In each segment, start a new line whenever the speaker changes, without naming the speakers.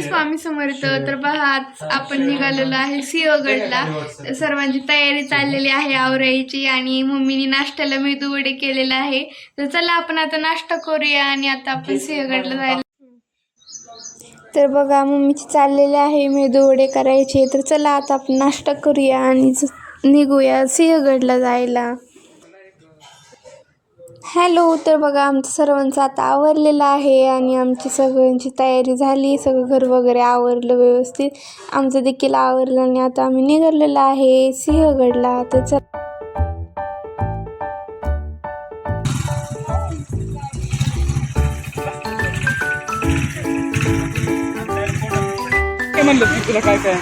श्री स्वामी समर्थ तर पहा आपण निघालेलो आहे सिंहगडला सर्वांची तयारी चाललेली आहे आवराईची आणि मम्मीने नाश्त्याला मेदू वडे केलेला आहे. तर चला आपण आता नाश्ता करूया आणि आता आपण सिंहगडला जायला. तर बघा मम्मीची चाललेले आहे मेदू वडे करायचे. तर चला आता आपण नाश्ता करूया आणि निघूया सिंहगडला जायला. हॅलो तर बघा आमचं सर्वांचं आता आवरलेलं आहे आणि आमची सगळ्यांची तयारी झाली. सगळं घर वगैरे आवरलं व्यवस्थित. आमचं देखील आवरलं आणि आता आम्ही निघालेलं आहे सिंहगडला. तर चल.
म्हणलं? तुला काय काय?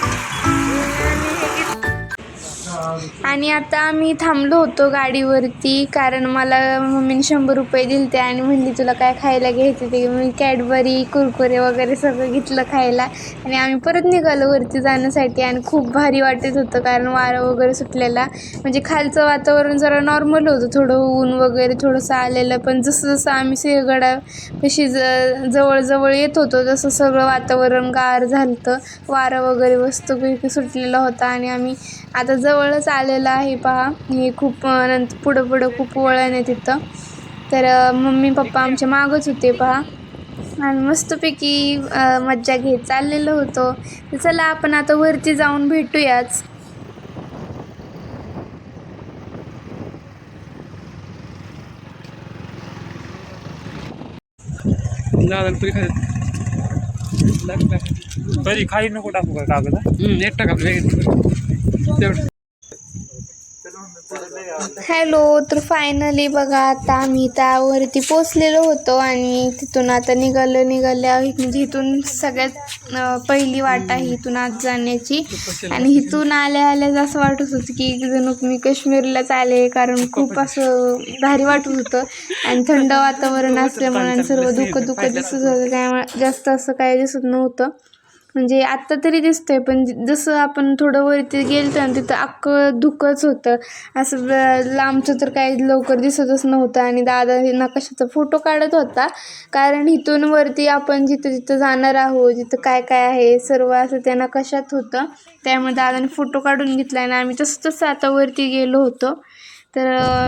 आणि आता आम्ही थांबलो होतो गाडीवरती कारण मला मम्मीने शंभर रुपये दिलते आणि म्हणली तुला काय खायला घ्यायचं ते? मी कॅडबरी कुरकुरे वगैरे सगळं घेतलं खायला. आणि आम्ही परत निघालो वरती जाण्यासाठी आणि खूप भारी वाटत होतं कारण वारं वगैरे सुटलेला. म्हणजे खालचं वातावरण जरा नॉर्मल होतं थोडं ऊन वगैरे थोडंसं आलेलं. पण जसं जसं आम्ही सिंहगडापाशी ज जवळजवळ येत होतो तसं सगळं वातावरण गार झालं होतं वारं वगैरे वस्तू सुटलेला होता आणि आम्ही आता जवळच आलेलं आहे पहा. हे खूप नंतर पुढं पुढं खूप वळण आहे तिथं. तर मम्मी पप्पा आमच्या मागच होते पहा. आणि मस्तपैकी मज्जा घेत चाललेलो होतो. तर चला आपण आता वरती जाऊन भेटूयाच.
तरी खाली. नको टाकू का कागद? एक टाका.
हॅलो तर फायनली बघा आता आम्ही त्यावरती पोचलेलो होतो आणि तिथून आता निघालो निघाल्या म्हणजे इथून सगळ्यात पहिली वाट आहे इथून आज जाण्याची. आणि इथून आल्या आल्याच असं वाटत होतं की जणू मी काश्मीरलाच आले कारण खूप असं भारी वाटत होतं. आणि थंड वातावरण असल्यामुळे सर्व दुःख दुःख दिसत होतं त्यामुळे जास्त असं काय दिसत नव्हतं. म्हणजे आत्ता तरी दिसतंय पण जसं आपण थोडं वरती गेलतो ना तिथं अख्खं धुकंच होतं. असं लांबचं तर काही लवकर दिसतच नव्हतं आणि दादा हे नकाशाचा फोटो काढत होता. कारण इथून वरती आपण जिथं जिथं जाणार आहोत जिथं काय काय आहे सर्व असं त्या नकाशात होतं त्यामुळे दादाने फोटो काढून घेतला आणि आम्ही तसं तसं आता वरती गेलो होतो. तर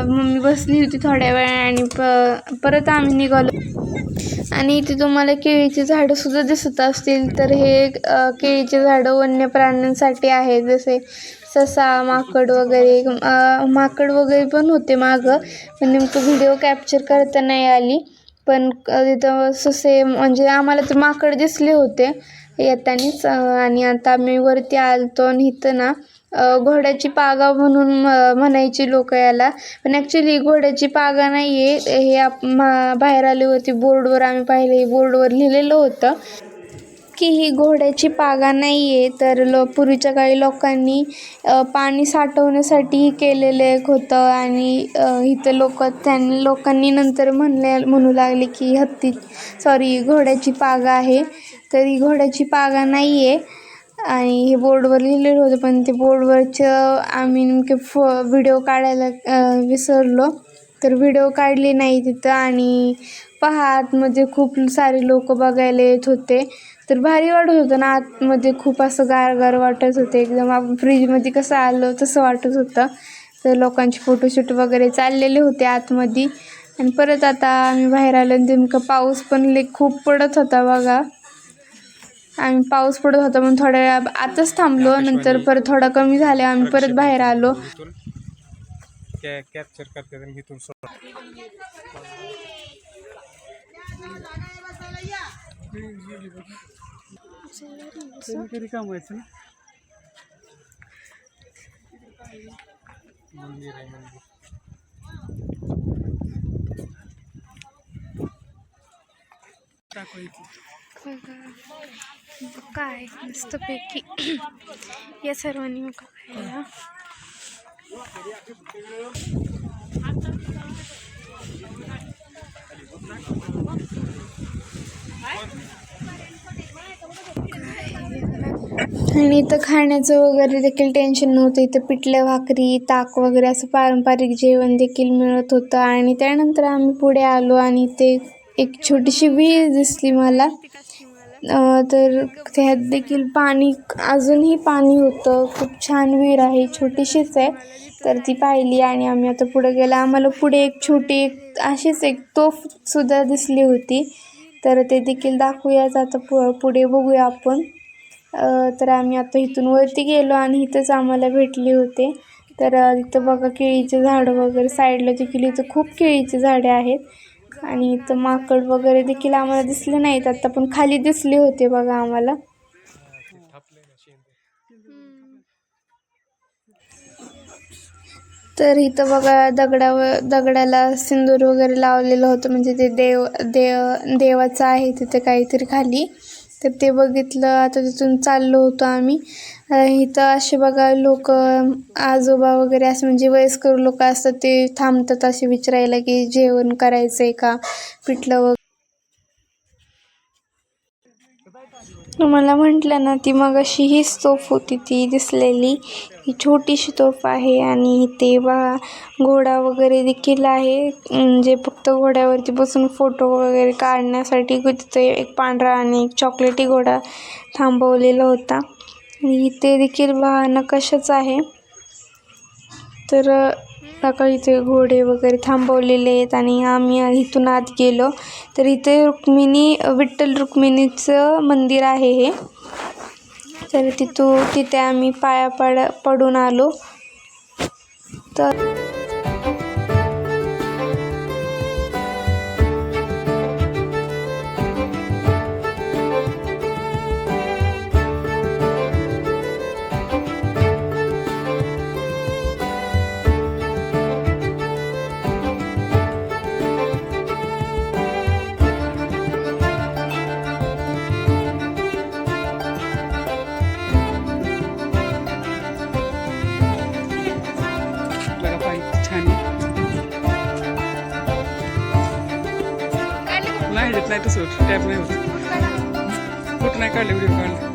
मम्मी बसली होती थोड्या वेळ आणि प परत आम्ही निघालो. आणि इथे तुम्हाला केळीची झाडंसुद्धा दिसत असतील. तर हे केळीचे झाडं वन्य प्राण्यांसाठी आहेत. जसे ससा माकड वगैरे माकड वगैरे पण होते मागं. पण नेमकं व्हिडिओ कॅप्चर करता नाही आली. पण तिथं ससे म्हणजे आम्हाला तर माकड दिसले होते. येतानीच आणि आता आम्ही वरती आलतो आणि इथं ना घोड्याची पागा म्हणून म म्हणायची लोक याला. पण ॲक्च्युली घोड्याची पागा नाही आहे हे आप मा बाहेर आल्यावरती बोर्डवर आम्ही पाहिले बोर्डवर लिहिलेलं होतं. की ही घोड्याची पागा नाही आहे तर लो पूर्वीच्या काळी लोकांनी पाणी साठवण्यासाठी केलेलं एक होतं. आणि इथं लोक त्यांनी लोकांनी नंतर म्हणले म्हणू लागले की हत्ती सॉरी घोड्याची पागा आहे. तर ही घोड्याची पागा नाही आहे आणि हे बोर्डवर लिहिलेलं होतं पण ते बोर्डवरचं आम्ही नेमके फ व्हिडिओ काढायला विसरलो. तर व्हिडिओ काढले नाही तिथं आणि पहा आतमध्ये खूप सारे लोक बघायला येत होते. तर भारी वाटत होतं ना आतमध्ये खूप असं गारगार वाटत होते. एकदम आपण फ्रीजमध्ये कसं आलो तसं वाटत होतं. तर लोकांचे फोटोशूट वगैरे चाललेले होते आतमध्ये. आणि परत आता आम्ही बाहेर आलो आणि नेमकं पाऊस पण लई खूप पडत होता बघा. आम्ही पाऊस पडत होता म्हणून थोड्या वेळा आताच थांबलो. नंतर परत थोडा कमी झाला. आम्ही परत बाहेर आलो.
कॅप्चर करते इथून मंदिर आहे मंदिर. दाखवायची
आहे मस्तपैकी या सर्वांनी मग खायला. आणि इथं खाण्याचं वगैरे देखील टेन्शन नव्हतं. इथं पिठलं भाकरी ताक वगैरे असं पारंपरिक जेवण देखील मिळत होतं. आणि त्यानंतर आम्ही पुढे आलो आणि ते एक छोटीशी विहीर दिसली मला. तर त्यात देखील पाणी अजूनही पाणी होतं. खूप छान विहीर आहे छोटीशीच आहे. तर ती पाहिली आणि आम्ही आता पुढे गेला. आम्हाला पुढे एक छोटी एक अशीच एक तोफसुद्धा दिसली होती. तर ते देखील दाखवूयाच आता पु पुढे बघूया आपण. तर आम्ही आता इथून वरती गेलो आणि इथंच आम्हाला भेटले होते. तर इथं बघा केळीचे झाडं वगैरे. साईडला देखील इथं खूप केळीचे झाडे आहेत. आणि इथं माकड वगैरे देखील आम्हाला दिसले नाहीत. आता पण खाली दिसले होते बघा आम्हाला. तर इथं बघा दगडावर दगडाला सिंदूर वगैरे लावलेलं होतं. म्हणजे ते देव देव देवाचं आहे तिथे काहीतरी खाली. तर ते बघितलं आता तिथून चाललो होतो आम्ही. इथं असे बघा लोक आजोबा वगैरे असं म्हणजे वयस्कर लोक असतात ते थांबतात असे विचारायला की जेवण करायचं आहे का? पिठलं वगैरे तुम्हाला म्हटलं ना ती मग अशी हीच तोफ होती ती दिसलेली. ही छोटीशी तोफ आहे आणि ते बा घोडा वगैरे देखील आहे. म्हणजे फक्त घोड्यावरती बसून फोटो वगैरे काढण्यासाठी तिथे एक पांढरा आणि एक चॉकलेटी घोडा थांबवलेला होता. आणि ते देखील बा नकाशाच आहे. तर सकाळीचे इथे घोडे वगैरे थांबवलेले आहेत आणि आम्ही इथून आत गेलो. तर इथे रुक्मिणी विठ्ठल रुक्मिणीचं मंदिर आहे हे. तर तिथून तिथे आम्ही पाया पड पडून आलो. तर
नाही देत नाही तसं होत. टॅप नाही होत कुठं नाही काढले व्हिडिओ काढले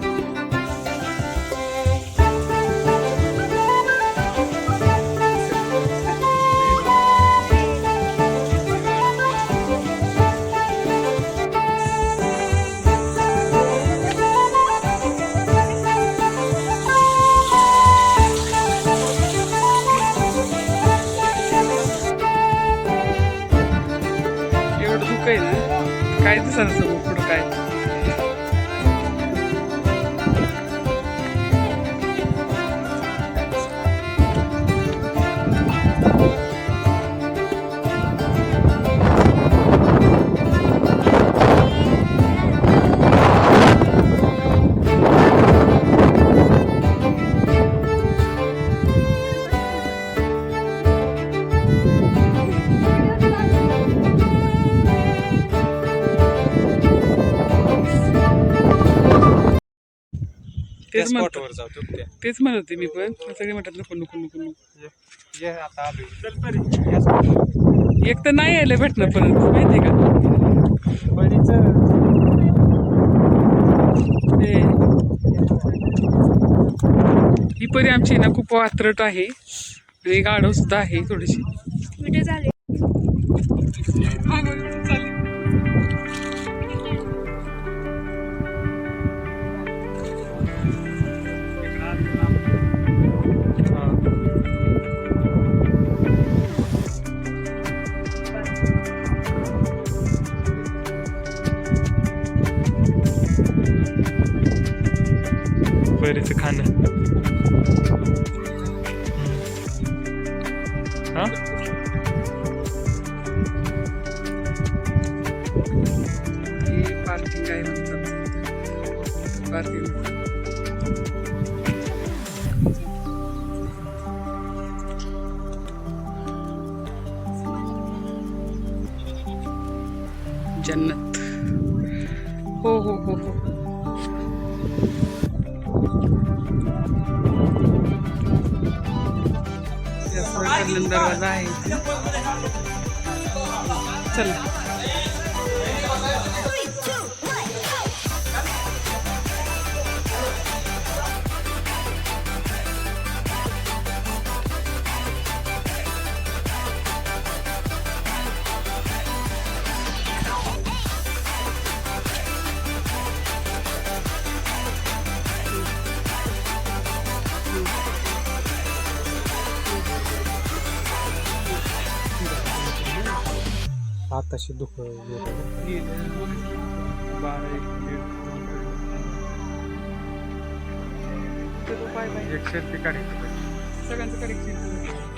ना तेच म्हणतो.
स्पॉटवर जाऊ तू त्या?
तेच म्हणत होते मी पण. सगळे म्हणतात नको नको नको नको.
ये- ये आता आलोय चल परी या. spot.
एक तर नाही यायला भेटणं परत माहिती का?
परीचं
ते ही परी आमची ना खूप वात्रट आहे. आणि गाढव सुद्धा आहे थोडीशी.
व्हिडिओ झाले.
हा
ही पार्किंग आहे म्हणतात पार्किंग जन्नत। दरवाजा आहे. चल. हाताशी दुख
गेले एक
पाहिजे
एक काढायचं
सगळ्यांचं करेक्शन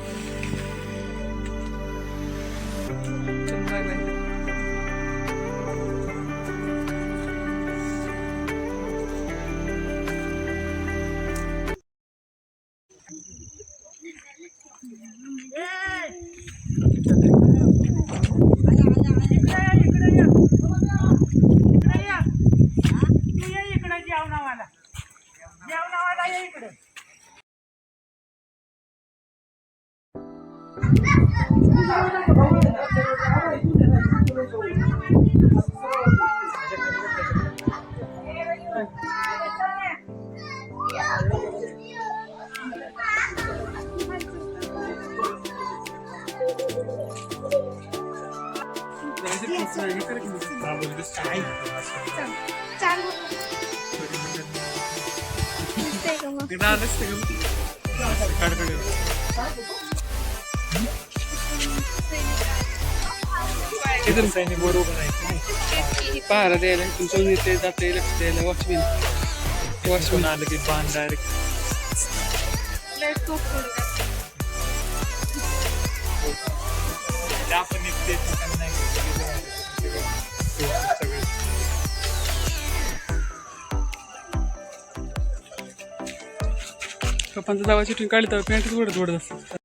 चालू दिसतंय का मग?
काढ, काढ.
इथून सैनिक बरोबर आहे पहारा द्यायला तुमचं येते जाते लक्ष द्यायला वॉचमॅन
वाचून आलं की बाण डायरेक्ट
पुढं.
आपण नाही गेलो. सगळे
पप्पांचं जावा चिठून काढली तर पॅन्टच उडत उडत असतात